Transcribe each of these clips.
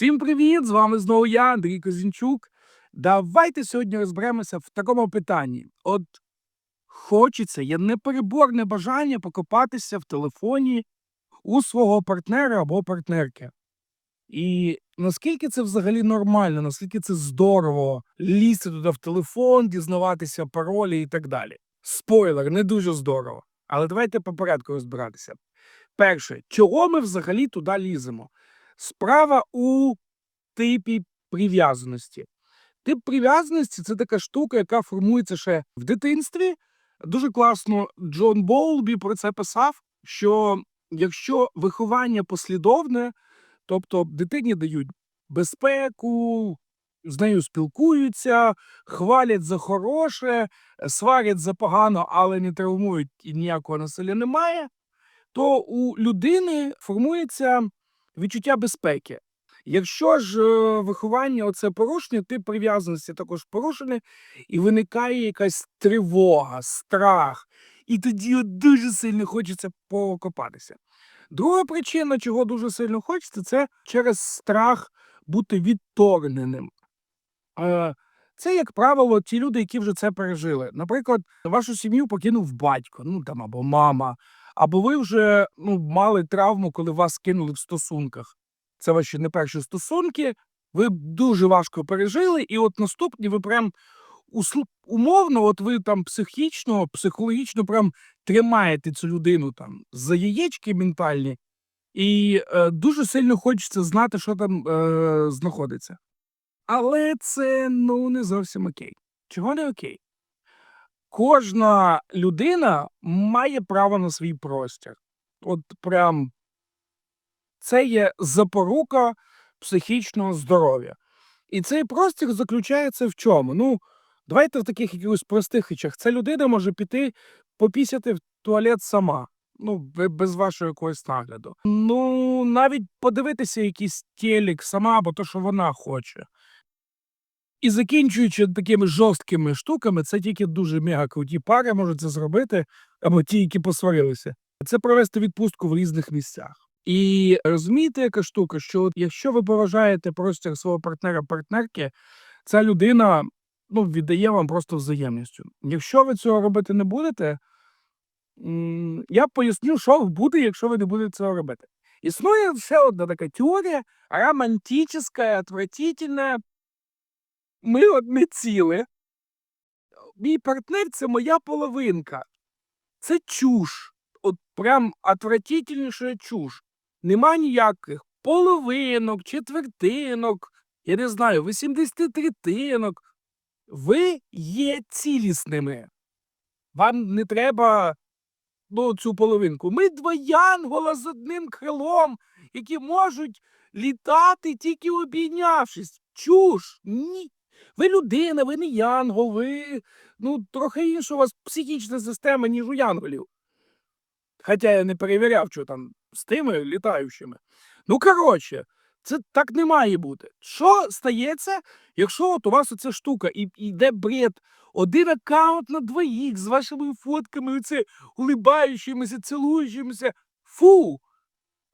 Всім привіт! З вами знову я, Андрій Козінчук. Давайте сьогодні розберемося в такому питанні. От хочеться, є непереборне бажання покопатися в телефоні у свого партнера або партнерки. І наскільки це взагалі нормально, наскільки це здорово лізти туди в телефон, дізнаватися паролі і так далі. Спойлер, не дуже здорово. Але давайте по порядку розбиратися. Перше, чого ми взагалі туди ліземо? Справа у типі прив'язаності. Тип прив'язаності це така штука, яка формується ще в дитинстві. Дуже класно Джон Боулбі про це писав, що якщо виховання послідовне, тобто дитині дають безпеку, з нею спілкуються, хвалять за хороше, сварять за погано, але не травмують і ніякого насилля немає, то у людини формується відчуття безпеки. Якщо ж е, виховання оце порушення, тип прив'язаності також порушений, і виникає якась тривога, страх, і тоді дуже сильно хочеться покопатися. Друга причина, чого дуже сильно хочеться, це через страх бути відторгненим. Е, Це, як правило, ті люди, які вже це пережили. Наприклад, вашу сім'ю покинув батько, ну там або мама, або ви вже ну, мали травму, коли вас кинули в стосунках. Це ваші не перші стосунки, ви дуже важко пережили, і от наступні ви прям умовно, от ви там психічно, психологічно прям тримаєте цю людину там за яєчки ментальні, і е, дуже сильно хочеться знати, що там е, знаходиться. Але це ну не зовсім окей. Чого не окей? Кожна людина має право на свій простір. От прям це є запорука психічного здоров'я. І цей простір заключається в чому? Ну, давайте в таких якихось простих речах. Ця людина може піти попісяти в туалет сама. Ну, без вашого якогось нагляду. Ну, навіть подивитися якийсь телек сама, бо то, що вона хоче. І закінчуючи такими жорсткими штуками, це тільки дуже мега круті пари можуть це зробити, або ті, які посварилися. Це провести відпустку в різних місцях. І розумієте, яка штука, що от якщо ви поважаєте простір свого партнера-партнерки, ця людина ну, віддає вам просто взаємністю. Якщо ви цього робити не будете, я поясню, що буде, якщо ви не будете цього робити. Існує ще одна така теорія романтична, отвратительна. Ми одне ціле. Мій партнер це моя половинка. Це чуш. От прям отвратительніша чуш. Нема ніяких половинок, четвертинок, я не знаю, 83-тинок. Ви є цілісними. Вам не треба ну, цю половинку. Ми два янгола з одним крилом, які можуть літати тільки обійнявшись. Чуш. Ні. Ви людина, ви не янгол, ви ну, трохи інша у вас психічна система, ніж у янголів. Хоча я не перевіряв, що там з тими літаючими. Ну, коротше, це так не має бути. Що стається, якщо от у вас оця штука і йде бред, один аккаунт на двоїх з вашими фотками, оце улибаючимися, цілуючимися. Фу!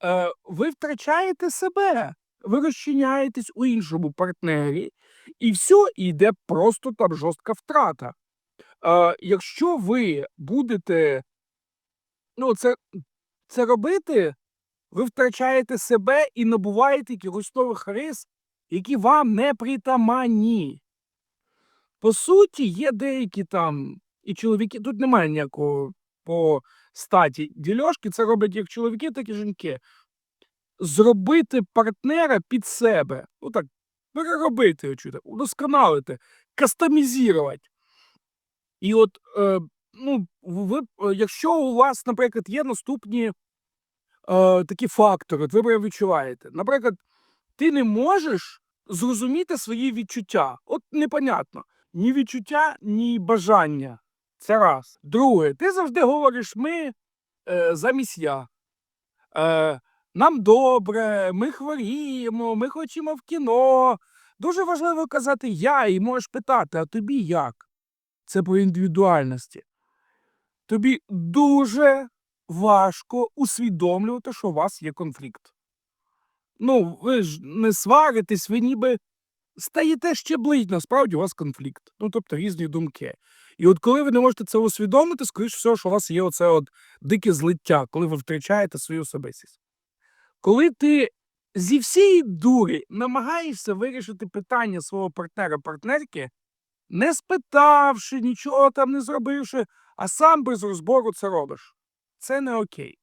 Е, ви втрачаєте себе, ви розчиняєтесь у іншому партнері, і все, і йде просто там жорстка втрата. Е, якщо ви будете ну, це, це робити, ви втрачаєте себе і набуваєте якихось нових рис, які вам не притаманні. По суті, є деякі там і чоловіки, тут немає ніякого по статі дільошки, це роблять як чоловіки, так і жінки. Зробити партнера під себе. Ну так, переробити, чуєте, удосконалити, кастомізувати. І от, е, ну, ви, якщо у вас, наприклад, є наступні е, такі фактори, ви прям відчуваєте. Наприклад, ти не можеш зрозуміти свої відчуття. От непонятно. Ні відчуття, ні бажання. Це раз. Друге, ти завжди говориш ми е, замість я. Е, нам добре, ми хворіємо, ми хочемо в кіно. Дуже важливо казати я і можеш питати, а тобі як? Це по індивідуальності. Тобі дуже важко усвідомлювати, що у вас є конфлікт. Ну, ви ж не сваритесь, ви ніби стаєте ще щеблить, насправді у вас конфлікт. Ну, тобто різні думки. І от коли ви не можете це усвідомити, скоріш всього, що у вас є оце от дике злиття, коли ви втрачаєте свою особистість. Коли ти зі всієї дурі намагаєшся вирішити питання свого партнера-партнерки, не спитавши, нічого там не зробивши, а сам без розбору це робиш. Це не окей.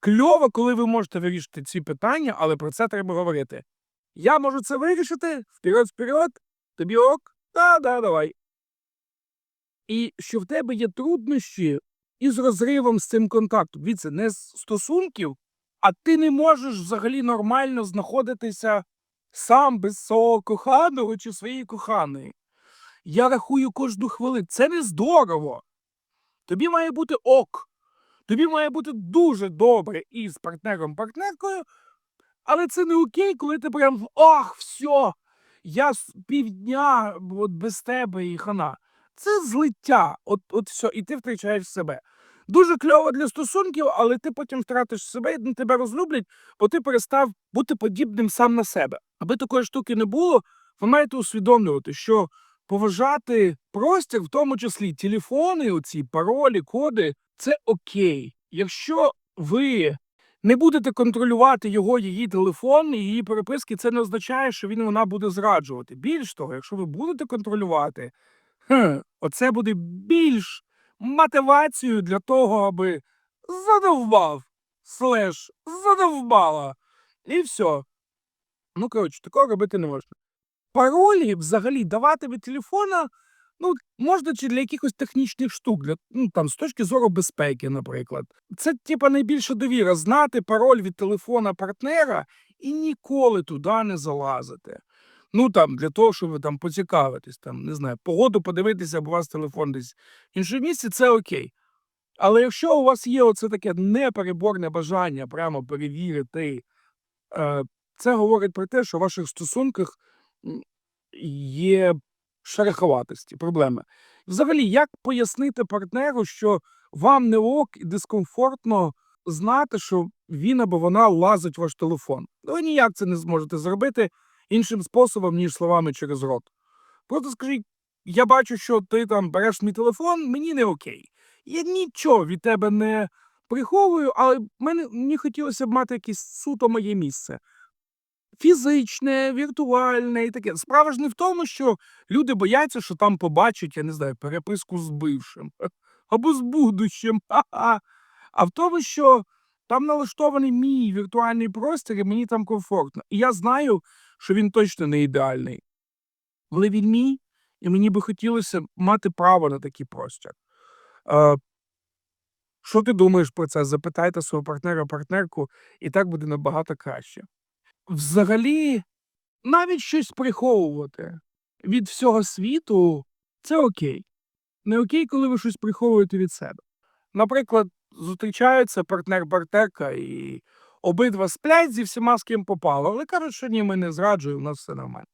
Кльово, коли ви можете вирішити ці питання, але про це треба говорити. Я можу це вирішити, вперед, вперед, тобі ок, та, да, давай. І що в тебе є труднощі із розривом з цим контактом. Дивіться, не з стосунків, а ти не можеш взагалі нормально знаходитися сам без свого коханого чи своєї коханої. Я рахую кожну хвилину. Це не здорово. Тобі має бути ок. Тобі має бути дуже добре із партнером-партнеркою, але це не окей, коли ти прям ох, все, я півдня от без тебе і хана. Це злиття, от, от все, і ти втрачаєш себе. Дуже кльово для стосунків, але ти потім втратиш себе, і тебе розлюблять, бо ти перестав бути подібним сам на себе. Аби такої штуки не було, ви маєте усвідомлювати, що поважати простір, в тому числі телефони, оці паролі, коди, це окей. Якщо ви не будете контролювати його, її телефон і її переписки, це не означає, що він вона буде зраджувати. Більш того, якщо ви будете контролювати, хм, оце буде більш мотивацією для того, аби задовбав, слеш, задовбала. І все. Ну, коротше, такого робити не можна. Паролі взагалі давати від телефона, ну, можна чи для якихось технічних штук, для, ну, там, з точки зору безпеки, наприклад. Це, типа, найбільша довіра знати пароль від телефона партнера і ніколи туди не залазити. Ну, там, для того, щоб ви там поцікавитись, там, не знаю, погоду подивитися, бо у вас телефон десь в іншому місці, це окей. Але якщо у вас є оце таке непереборне бажання прямо перевірити, е, це говорить про те, що в ваших стосунках є шероховатості, проблеми. Взагалі, як пояснити партнеру, що вам не ок і дискомфортно знати, що він або вона лазить в ваш телефон? Ви ніяк це не зможете зробити іншим способом, ніж словами через рот. Просто скажіть, я бачу, що ти там береш мій телефон, мені не окей. Я нічого від тебе не приховую, але мене, мені хотілося б мати якесь суто моє місце. Фізичне, віртуальне і таке. Справа ж не в тому, що люди бояться, що там побачать, я не знаю, переписку з бившим або з будущим. А в тому, що там налаштований мій віртуальний простір, і мені там комфортно. І я знаю, що він точно не ідеальний. Але він мій, і мені би хотілося мати право на такий простір. Е, що ти думаєш про це? Запитайте свого партнера, партнерку, і так буде набагато краще. Взагалі, навіть щось приховувати від всього світу це окей. Не окей, коли ви щось приховуєте від себе. Наприклад, зустрічаються партнер-партнерка і обидва сплять зі всіма, з ким попало, але кажуть, що ні, ми не зраджуємо, у нас все нормально.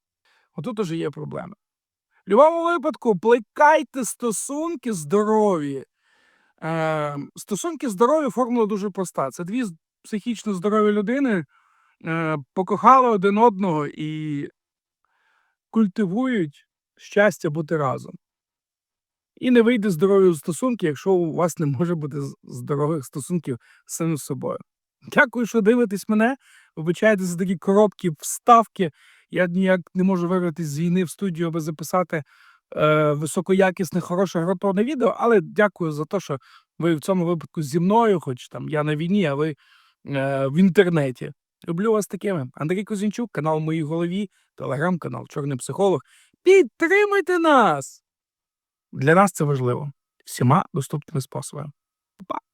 Отут уже є проблема. В будь-якому випадку плекайте стосунки здорові. Е, стосунки здорові формула дуже проста. Це дві психічно здорові людини е, покохали один одного і культивують щастя бути разом. І не вийде здорові стосунки, якщо у вас не може бути з- здорових стосунків з самим собою. Дякую, що дивитесь мене. Вибачайте за такі короткі вставки. Я ніяк не можу вирватися з війни в студію, аби записати е, високоякісне, хороше гратовне відео. Але дякую за те, що ви в цьому випадку зі мною, хоч там я на війні, а ви е, в інтернеті. Люблю вас такими. Андрій Козінчук, канал моїй голові, телеграм-канал Чорний психолог. Підтримуйте нас! Для нас це важливо. Всіма доступними способами. Па-па!